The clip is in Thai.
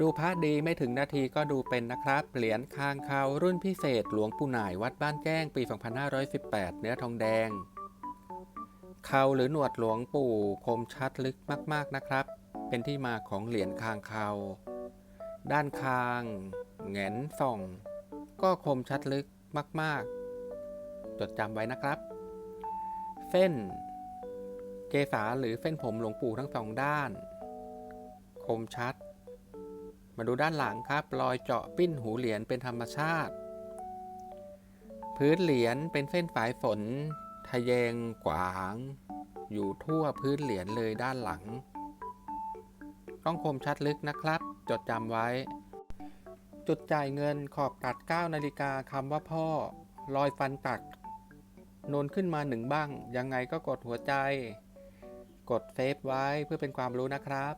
ดูพระดีไม่ถึงนาทีก็ดูเป็นนะครับ เหรียญคางคาวรุ่นพิเศษหลวงปู่หน่ายวัดบ้านแก้งปี 2518 เนื้อทองแดง เขาหรือหนวดหลวงปู่คมชัดลึกมากๆนะครับ เป็นที่มาของเหรียญคางคาด้านคางแงนส่อง ก็คมชัดลึกมาก ๆ จดจำไว้นะครับ เส้น เกษาหรือเส้นผมหลวงปู่ทั้งสองด้าน คมชัด มาดูด้านหลังครับรอยเจาะปิ้นหูเหรียญเป็นธรรมชาติ พื้นเหรียญเป็นเส้นฝายฝน ทะแยงกวาง อยู่ทั่วพื้นเหรียญเลยด้านหลัง ต้องคมชัดลึกนะครับ จดจำไว้ จุดจ่ายเงินขอบกัด 9 นาฬิกาคำว่าพ่อ รอยฟันตัดนนขึ้นมาหนึ่งบ้าง ยังไงก็กดหัวใจ กดเซฟไว้เพื่อเป็นความรู้นะครับ